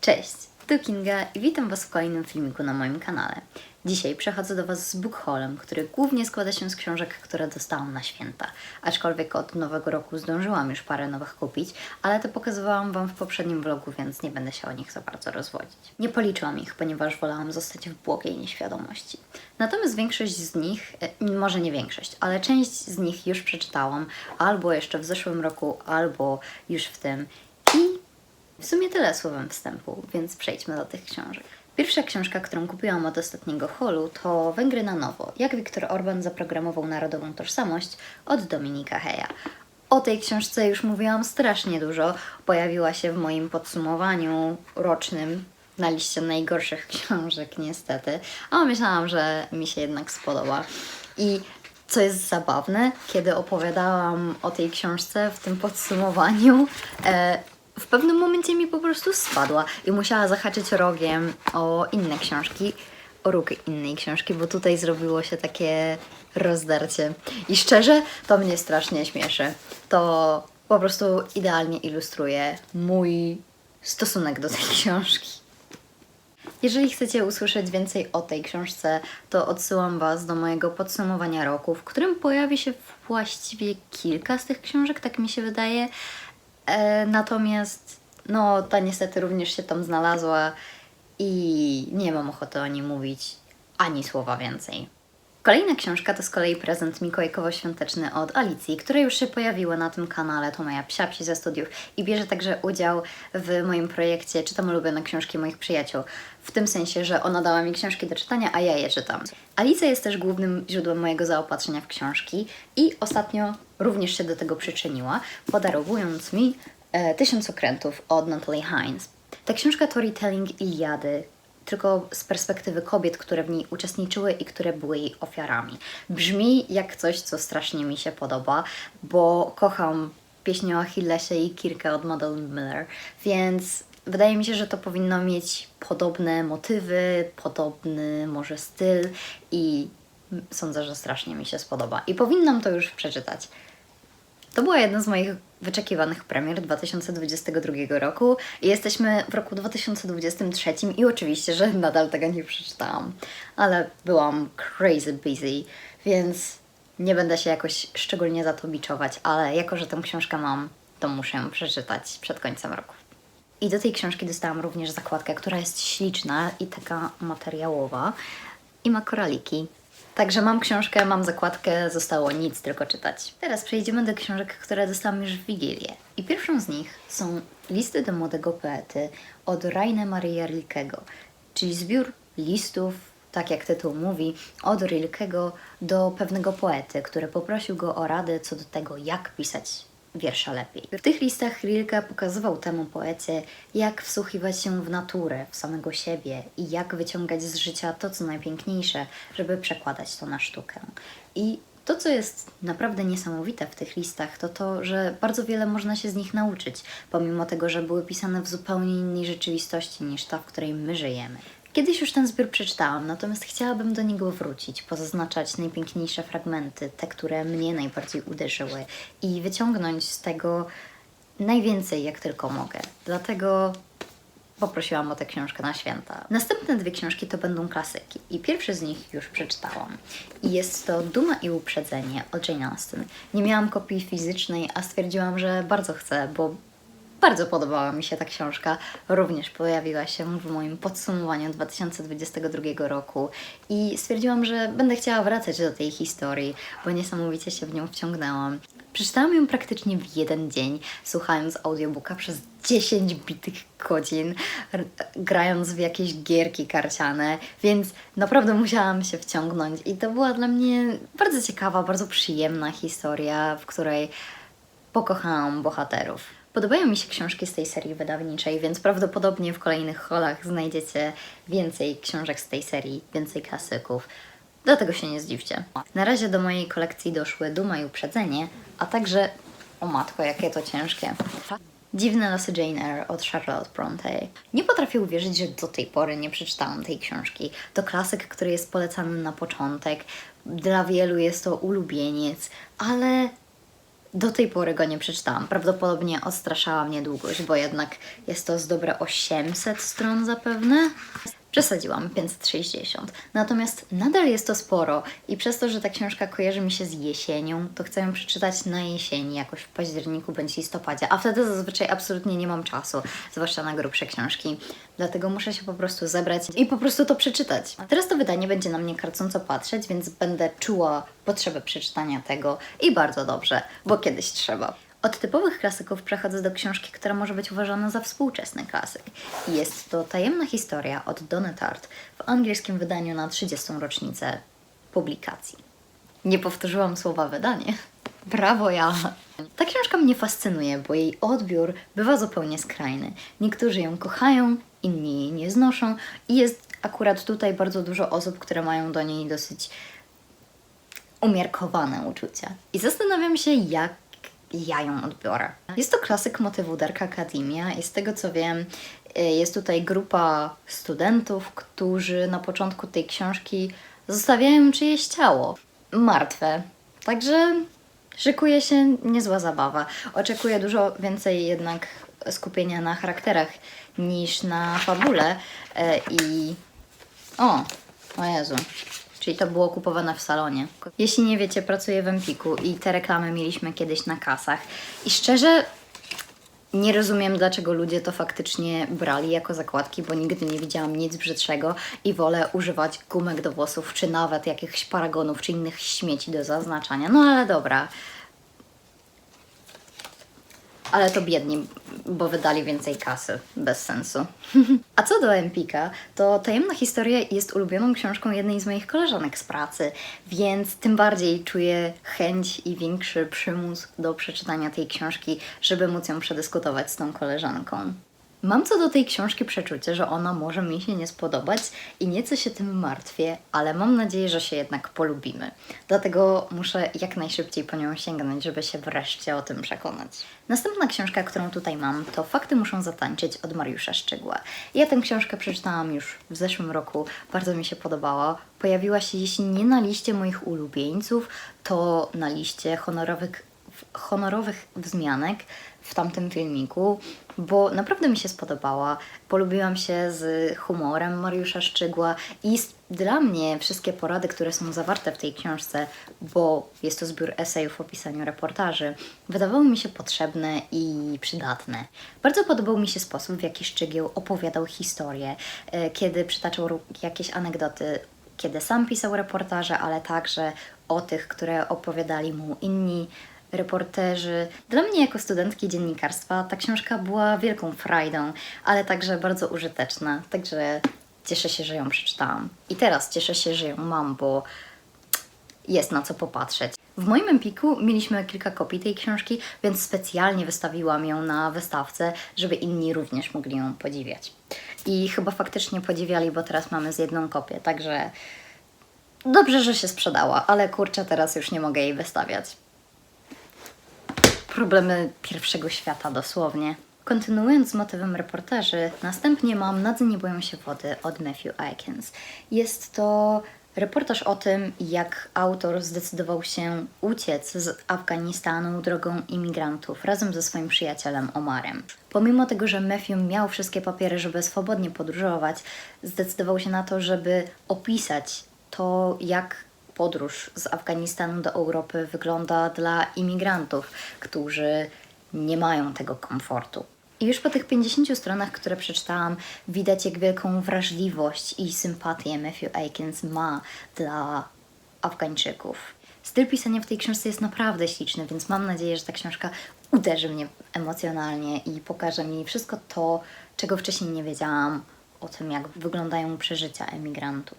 Cześć, tu Kinga i witam Was w kolejnym filmiku na moim kanale. Dzisiaj przechodzę do Was z bookhaulem, który głównie składa się z książek, które dostałam na święta. Aczkolwiek od nowego roku zdążyłam już parę nowych kupić, ale to pokazywałam Wam w poprzednim vlogu, więc nie będę się o nich za bardzo rozwodzić. Nie policzyłam ich, ponieważ wolałam zostać w błogiej nieświadomości. Natomiast większość z nich, e, może nie większość, ale część z nich już przeczytałam, albo jeszcze w zeszłym roku, albo już w tym. W sumie tyle słowem wstępu, więc przejdźmy do tych książek. Pierwsza książka, którą kupiłam od ostatniego holu, to Węgry na nowo. Jak Viktor Orban zaprogramował narodową tożsamość od Dominika Heja. O tej książce już mówiłam strasznie dużo. Pojawiła się w moim podsumowaniu rocznym na liście najgorszych książek, niestety. A myślałam, że mi się jednak spodoba. I co jest zabawne, kiedy opowiadałam o tej książce w tym podsumowaniu, e, w pewnym momencie mi po prostu spadła i musiała zahaczyć rogiem o inne książki, o róg innej książki, bo tutaj zrobiło się takie rozdarcie. I szczerze, to mnie strasznie śmieszy. To po prostu idealnie ilustruje mój stosunek do tej książki. Jeżeli chcecie usłyszeć więcej o tej książce, to odsyłam Was do mojego podsumowania roku, w którym pojawi się właściwie kilka z tych książek, tak mi się wydaje. E, natomiast, no, ta niestety również się tam znalazła i nie mam ochoty o niej mówić ani słowa więcej. Kolejna książka to z kolei prezent mikołajkowo-świąteczny od Alicji, które już się pojawiły na tym kanale, to moja psia psi ze studiów i bierze także udział w moim projekcie Czytam ulubione książki moich przyjaciół. W tym sensie, że ona dała mi książki do czytania, a ja je czytam. Alicja jest też głównym źródłem mojego zaopatrzenia w książki i ostatnio również się do tego przyczyniła, podarowując mi e, Tysiąc okrętów od Natalie Hines. Ta książka to retelling Iliady, tylko z perspektywy kobiet, które w niej uczestniczyły i które były jej ofiarami. Brzmi jak coś, co strasznie mi się podoba, bo kocham pieśnię o Achillesie i Kirkę od Madeline Miller, więc wydaje mi się, że to powinno mieć podobne motywy, podobny może styl i sądzę, że strasznie mi się spodoba. I powinnam to już przeczytać. To była jedna z moich wyczekiwanych premier 2022 roku i jesteśmy w roku 2023 i oczywiście, że nadal tego nie przeczytałam, ale byłam crazy busy, więc nie będę się jakoś szczególnie za to biczować, ale jako, że tę książkę mam, to muszę ją przeczytać przed końcem roku. I do tej książki dostałam również zakładkę, która jest śliczna i taka materiałowa i ma koraliki. Także mam książkę, mam zakładkę, zostało nic tylko czytać. Teraz przejdziemy do książek, które dostałam już w Wigilię. I pierwszą z nich są Listy do młodego poety od Raine Maria Rilkego, czyli zbiór listów, tak jak tytuł mówi, od Rilkego do pewnego poety, który poprosił go o radę co do tego, jak pisać wiersza lepiej. W tych listach Rilke pokazywał temu poecie, jak wsłuchiwać się w naturę, w samego siebie i jak wyciągać z życia to, co najpiękniejsze, żeby przekładać to na sztukę. I to, co jest naprawdę niesamowite w tych listach, to to, że bardzo wiele można się z nich nauczyć, pomimo tego, że były pisane w zupełnie innej rzeczywistości niż ta, w której my żyjemy. Kiedyś już ten zbiór przeczytałam, natomiast chciałabym do niego wrócić, pozaznaczać najpiękniejsze fragmenty, te, które mnie najbardziej uderzyły i wyciągnąć z tego najwięcej, jak tylko mogę. Dlatego poprosiłam o tę książkę na święta. Następne dwie książki to będą klasyki i pierwszy z nich już przeczytałam. I jest to Duma i Uprzedzenie od Jane Austen. Nie miałam kopii fizycznej, a stwierdziłam, że bardzo chcę, bo bardzo podobała mi się ta książka. Również pojawiła się w moim podsumowaniu 2022 roku i stwierdziłam, że będę chciała wracać do tej historii, bo niesamowicie się w nią wciągnęłam. Przeczytałam ją praktycznie w jeden dzień, słuchając audiobooka przez 10 bitych godzin, grając w jakieś gierki karciane, więc naprawdę musiałam się wciągnąć i to była dla mnie bardzo ciekawa, bardzo przyjemna historia, w której pokochałam bohaterów. Podobają mi się książki z tej serii wydawniczej, więc prawdopodobnie w kolejnych holach znajdziecie więcej książek z tej serii, więcej klasyków. Dlatego się nie zdziwcie. Na razie do mojej kolekcji doszły Duma i Uprzedzenie, a także, o matko, jakie to ciężkie. Dziwne losy Jane Eyre od Charlotte Bronte. Nie potrafię uwierzyć, że do tej pory nie przeczytałam tej książki. To klasyk, który jest polecany na początek. Dla wielu jest to ulubieniec, ale Do tej pory go nie przeczytałam. Prawdopodobnie odstraszała mnie długość, bo jednak jest to z dobre 800 stron zapewne. Przesadziłam 560. Natomiast nadal jest to sporo i przez to, że ta książka kojarzy mi się z jesienią, to chcę ją przeczytać na jesieni, jakoś w październiku bądź listopadzie, a wtedy zazwyczaj absolutnie nie mam czasu, zwłaszcza na grubsze książki. Dlatego muszę się po prostu zebrać i po prostu to przeczytać. Teraz to wydanie będzie na mnie karcąco patrzeć, więc będę czuła potrzebę przeczytania tego i bardzo dobrze, bo kiedyś trzeba. Od typowych klasyków przechodzę do książki, która może być uważana za współczesny klasyk. Jest to Tajemna historia od Donny Tart w angielskim wydaniu na 30. rocznicę publikacji. Nie powtórzyłam słowa wydanie. Brawo ja! Ta książka mnie fascynuje, bo jej odbiór bywa zupełnie skrajny. Niektórzy ją kochają, inni jej nie znoszą i jest akurat tutaj bardzo dużo osób, które mają do niej dosyć umiarkowane uczucia. I zastanawiam się, jak ja ją odbiorę. Jest to klasyk motywu Dark Academia i z tego co wiem, y, jest tutaj grupa studentów, którzy na początku tej książki zostawiają czyjeś ciało martwe. Także szykuje się niezła zabawa. Oczekuję dużo więcej jednak skupienia na charakterach niż na fabule y, i o, o Jezu. Czyli to było kupowane w salonie. Jeśli nie wiecie, pracuję w Empiku i te reklamy mieliśmy kiedyś na kasach. I szczerze nie rozumiem, dlaczego ludzie to faktycznie brali jako zakładki, bo nigdy nie widziałam nic brzydszego i wolę używać gumek do włosów, czy nawet jakichś paragonów, czy innych śmieci do zaznaczania. No ale dobra. Ale to biedni, bo wydali więcej kasy. Bez sensu. A co do Empika, to Tajemna Historia jest ulubioną książką jednej z moich koleżanek z pracy, więc tym bardziej czuję chęć i większy przymus do przeczytania tej książki, żeby móc ją przedyskutować z tą koleżanką. Mam co do tej książki przeczucie, że ona może mi się nie spodobać i nieco się tym martwię, ale mam nadzieję, że się jednak polubimy. Dlatego muszę jak najszybciej po nią sięgnąć, żeby się wreszcie o tym przekonać. Następna książka, którą tutaj mam, to Fakty muszą zatańczyć od Mariusza Szczygła. Ja tę książkę przeczytałam już w zeszłym roku, bardzo mi się podobała. Pojawiła się, jeśli nie na liście moich ulubieńców, to na liście honorowych, honorowych wzmianek w tamtym filmiku, bo naprawdę mi się spodobała. Polubiłam się z humorem Mariusza Szczygła i dla mnie wszystkie porady, które są zawarte w tej książce, bo jest to zbiór esejów o pisaniu reportaży, wydawały mi się potrzebne i przydatne. Bardzo podobał mi się sposób, w jaki Szczygieł opowiadał historię, e, kiedy przytaczał jakieś anegdoty kiedy sam pisał reportaże, ale także o tych, które opowiadali mu inni reporterzy. Dla mnie, jako studentki dziennikarstwa, ta książka była wielką frajdą, ale także bardzo użyteczna. Także cieszę się, że ją przeczytałam. I teraz cieszę się, że ją mam, bo jest na co popatrzeć. W moim Empiku mieliśmy kilka kopii tej książki, więc specjalnie wystawiłam ją na wystawce, żeby inni również mogli ją podziwiać. I chyba faktycznie podziwiali, bo teraz mamy z jedną kopię, także dobrze, że się sprzedała, ale kurczę, teraz już nie mogę jej wystawiać. Problemy pierwszego świata dosłownie. Kontynuując z motywem reportaży, następnie mam Nadzy nie boją się wody od Matthew Aikens. Jest to reportaż o tym, jak autor zdecydował się uciec z Afganistanu drogą imigrantów razem ze swoim przyjacielem Omarem. Pomimo tego, że Matthew miał wszystkie papiery, żeby swobodnie podróżować, zdecydował się na to, żeby opisać to, jak podróż z Afganistanu do Europy wygląda dla imigrantów, którzy nie mają tego komfortu. I już po tych 50 stronach, które przeczytałam, widać, jak wielką wrażliwość i sympatię Matthew Aikens ma dla Afgańczyków. Styl pisania w tej książce jest naprawdę śliczny, więc mam nadzieję, że ta książka uderzy mnie emocjonalnie i pokaże mi wszystko to, czego wcześniej nie wiedziałam o tym, jak wyglądają przeżycia emigrantów.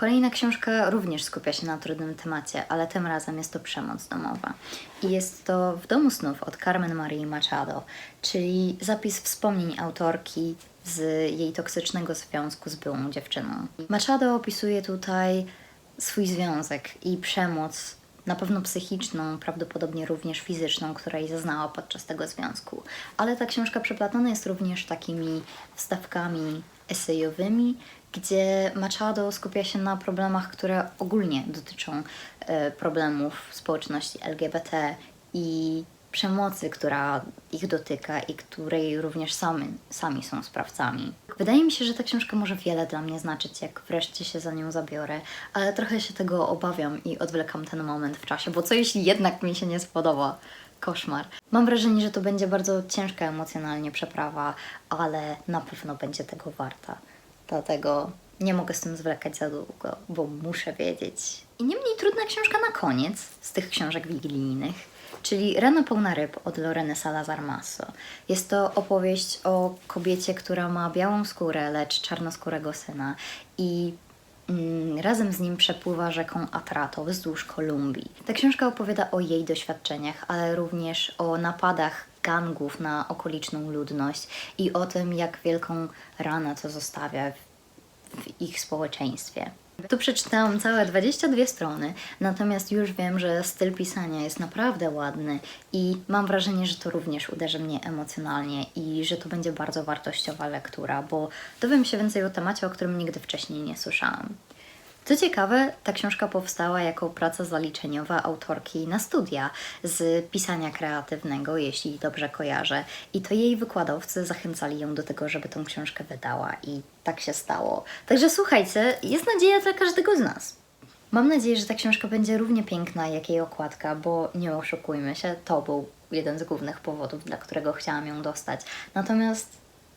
Kolejna książka również skupia się na trudnym temacie, ale tym razem jest to przemoc domowa. I jest to W domu snów od Carmen Marii Machado, czyli zapis wspomnień autorki z jej toksycznego związku z byłą dziewczyną. Machado opisuje tutaj swój związek i przemoc, na pewno psychiczną, prawdopodobnie również fizyczną, której zaznała podczas tego związku. Ale ta książka przeplatana jest również takimi wstawkami esejowymi, gdzie Machado skupia się na problemach, które ogólnie dotyczą e, problemów społeczności LGBT i przemocy, która ich dotyka i której również sami, sami są sprawcami. Wydaje mi się, że ta książka może wiele dla mnie znaczyć, jak wreszcie się za nią zabiorę, ale trochę się tego obawiam i odwlekam ten moment w czasie, bo co jeśli jednak mi się nie spodoba? Koszmar. Mam wrażenie, że to będzie bardzo ciężka emocjonalnie przeprawa, ale na pewno będzie tego warta. Dlatego nie mogę z tym zwlekać za długo, bo muszę wiedzieć. I niemniej trudna książka na koniec z tych książek wigilijnych, czyli Rana pełna ryb od Loreny Salazar Masso. Jest to opowieść o kobiecie, która ma białą skórę, lecz czarnoskórego syna i mm, razem z nim przepływa rzeką Atrato wzdłuż Kolumbii. Ta książka opowiada o jej doświadczeniach, ale również o napadach gangów na okoliczną ludność i o tym, jak wielką ranę to zostawia w ich społeczeństwie. Tu przeczytałam całe 22 strony, natomiast już wiem, że styl pisania jest naprawdę ładny i mam wrażenie, że to również uderzy mnie emocjonalnie i że to będzie bardzo wartościowa lektura, bo dowiem się więcej o temacie, o którym nigdy wcześniej nie słyszałam. Co ciekawe, ta książka powstała jako praca zaliczeniowa autorki na studia z pisania kreatywnego, jeśli dobrze kojarzę. I to jej wykładowcy zachęcali ją do tego, żeby tą książkę wydała i tak się stało. Także słuchajcie, jest nadzieja dla każdego z nas. Mam nadzieję, że ta książka będzie równie piękna jak jej okładka, bo nie oszukujmy się, to był jeden z głównych powodów, dla którego chciałam ją dostać. Natomiast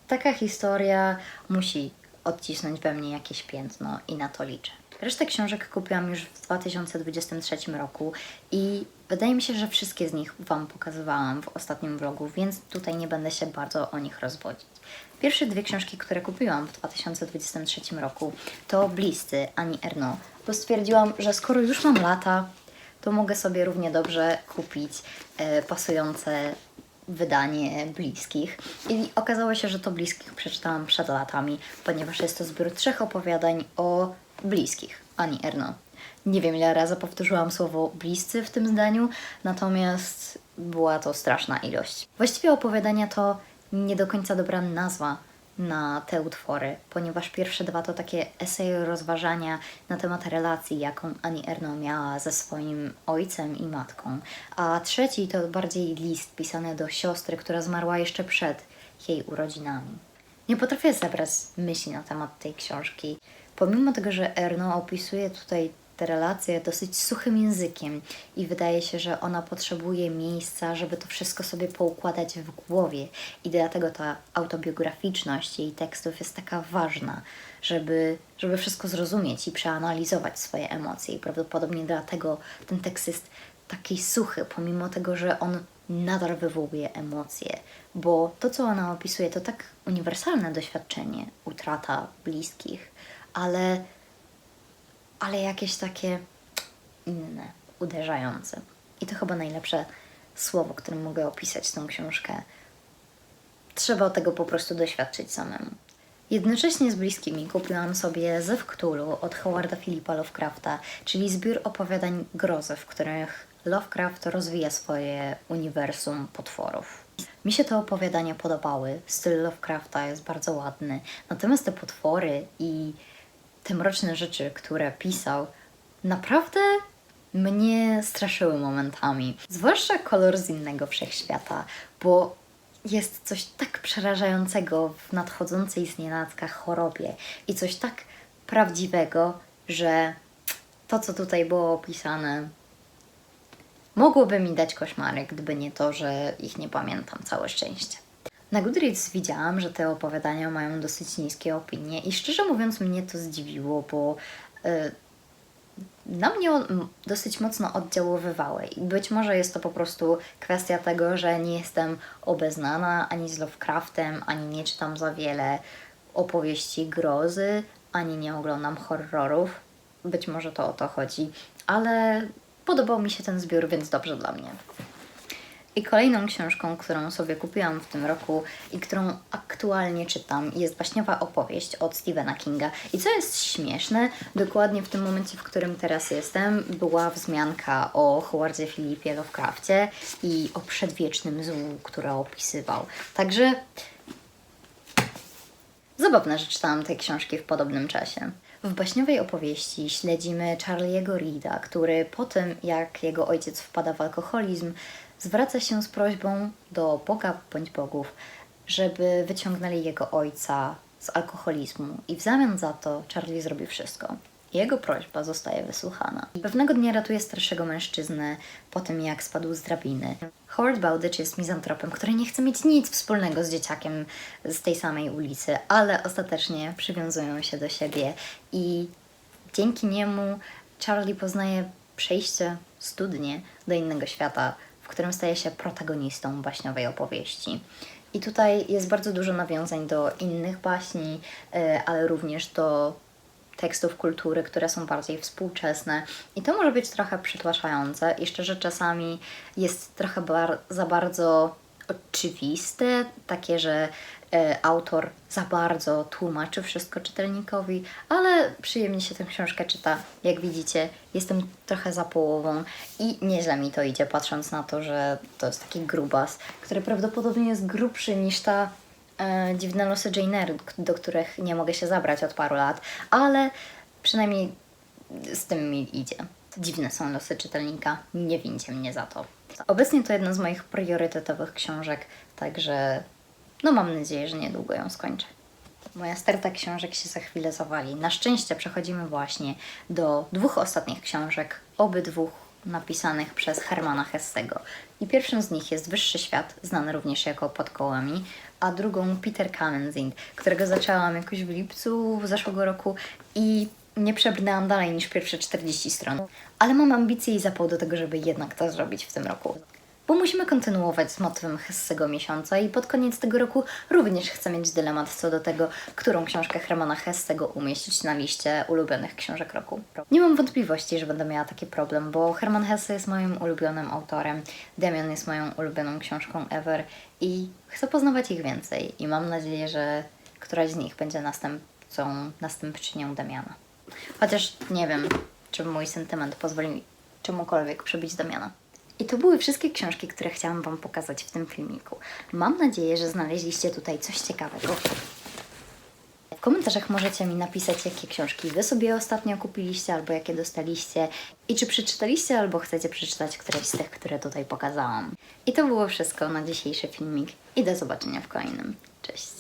taka historia musi odcisnąć we mnie jakieś piętno i na to liczę. Resztę książek kupiłam już w 2023 roku i wydaje mi się, że wszystkie z nich Wam pokazywałam w ostatnim vlogu, więc tutaj nie będę się bardzo o nich rozwodzić. Pierwsze dwie książki, które kupiłam w 2023 roku to Bliscy Ani Erno, bo stwierdziłam, że skoro już mam lata, to mogę sobie równie dobrze kupić e, pasujące wydanie bliskich. I okazało się, że to bliskich przeczytałam przed latami, ponieważ jest to zbiór trzech opowiadań o bliskich Ani Erno. Nie wiem, ile razy powtórzyłam słowo bliscy w tym zdaniu, natomiast była to straszna ilość. Właściwie opowiadania to nie do końca dobra nazwa na te utwory, ponieważ pierwsze dwa to takie eseje rozważania na temat relacji, jaką Ani Erno miała ze swoim ojcem i matką, a trzeci to bardziej list pisany do siostry, która zmarła jeszcze przed jej urodzinami. Nie potrafię zebrać myśli na temat tej książki. Pomimo tego, że Erno opisuje tutaj te relacje dosyć suchym językiem i wydaje się, że ona potrzebuje miejsca, żeby to wszystko sobie poukładać w głowie i dlatego ta autobiograficzność jej tekstów jest taka ważna, żeby, żeby wszystko zrozumieć i przeanalizować swoje emocje. I prawdopodobnie dlatego ten tekst jest taki suchy, pomimo tego, że on nadal wywołuje emocje, bo to, co ona opisuje, to tak uniwersalne doświadczenie, utrata bliskich, ale, ale jakieś takie inne, uderzające. I to chyba najlepsze słowo, którym mogę opisać tą książkę. Trzeba tego po prostu doświadczyć samemu. Jednocześnie z bliskimi kupiłam sobie Zew Cthulhu od Howarda Philippa Lovecrafta, czyli zbiór opowiadań grozy, w których Lovecraft rozwija swoje uniwersum potworów. Mi się te opowiadania podobały, styl Lovecrafta jest bardzo ładny, natomiast te potwory i te mroczne rzeczy, które pisał, naprawdę mnie straszyły momentami. Zwłaszcza kolor z innego wszechświata, bo jest coś tak przerażającego w nadchodzącej z nienacka chorobie i coś tak prawdziwego, że to, co tutaj było opisane, mogłoby mi dać koszmary, gdyby nie to, że ich nie pamiętam, całe szczęście. Na Goodreads widziałam, że te opowiadania mają dosyć niskie opinie i szczerze mówiąc mnie to zdziwiło, bo y, na mnie dosyć mocno oddziaływały i być może jest to po prostu kwestia tego, że nie jestem obeznana ani z Lovecraftem, ani nie czytam za wiele opowieści grozy, ani nie oglądam horrorów. Być może to o to chodzi, ale podobał mi się ten zbiór, więc dobrze dla mnie. I kolejną książką, którą sobie kupiłam w tym roku i którą aktualnie czytam, jest baśniowa opowieść od Stephena Kinga. I co jest śmieszne, dokładnie w tym momencie, w którym teraz jestem, była wzmianka o Howardzie Philipie Lovecraftie i o przedwiecznym złu, które opisywał. Także zabawne, że czytałam te książki w podobnym czasie. W baśniowej opowieści śledzimy Charlie'ego Reeda, który po tym, jak jego ojciec wpada w alkoholizm, zwraca się z prośbą do Boga bądź bogów, żeby wyciągnęli jego ojca z alkoholizmu i w zamian za to Charlie zrobi wszystko. Jego prośba zostaje wysłuchana. Pewnego dnia ratuje starszego mężczyznę po tym, jak spadł z drabiny. Howard Bowditch jest mizantropem, który nie chce mieć nic wspólnego z dzieciakiem z tej samej ulicy, ale ostatecznie przywiązują się do siebie i dzięki niemu Charlie poznaje przejście studnie do innego świata, w którym staje się protagonistą baśniowej opowieści. I tutaj jest bardzo dużo nawiązań do innych baśni, e, ale również do tekstów kultury, które są bardziej współczesne. I to może być trochę przytłaczające i szczerze czasami jest trochę bar- za bardzo oczywiste, takie, że e, autor za bardzo tłumaczy wszystko czytelnikowi, ale przyjemnie się tę książkę czyta. Jak widzicie, jestem trochę za połową i nieźle mi to idzie, patrząc na to, że to jest taki grubas, który prawdopodobnie jest grubszy niż ta e, dziwne losy Jane Eyre, do których nie mogę się zabrać od paru lat, ale przynajmniej z tym mi idzie. Dziwne są losy czytelnika, nie wincie mnie za to. Obecnie to jedna z moich priorytetowych książek, także no mam nadzieję, że niedługo ją skończę. Moja sterta książek się za chwilę zawali. Na szczęście przechodzimy właśnie do dwóch ostatnich książek, obydwóch napisanych przez Hermana Hessego. I pierwszą z nich jest Wyższy Świat, znany również jako Pod kołami, a drugą Peter Kamenzind, którego zaczęłam jakoś w lipcu zeszłego roku i nie przebrnęłam dalej niż pierwsze 40 stron. Ale mam ambicje i zapał do tego, żeby jednak to zrobić w tym roku. Bo musimy kontynuować z motywem Hessego miesiąca i pod koniec tego roku również chcę mieć dylemat co do tego, którą książkę Hermana Hessego umieścić na liście ulubionych książek roku. Nie mam wątpliwości, że będę miała taki problem, bo Herman Hesse jest moim ulubionym autorem, Demian jest moją ulubioną książką ever i chcę poznawać ich więcej i mam nadzieję, że któraś z nich będzie następcą, następczynią Damiana. Chociaż nie wiem, czy mój sentyment pozwoli czemukolwiek przebić Damiana. I to były wszystkie książki, które chciałam Wam pokazać w tym filmiku. Mam nadzieję, że znaleźliście tutaj coś ciekawego. W komentarzach możecie mi napisać, jakie książki Wy sobie ostatnio kupiliście albo jakie dostaliście i czy przeczytaliście albo chcecie przeczytać któreś z tych, które tutaj pokazałam. I to było wszystko na dzisiejszy filmik i do zobaczenia w kolejnym. Cześć!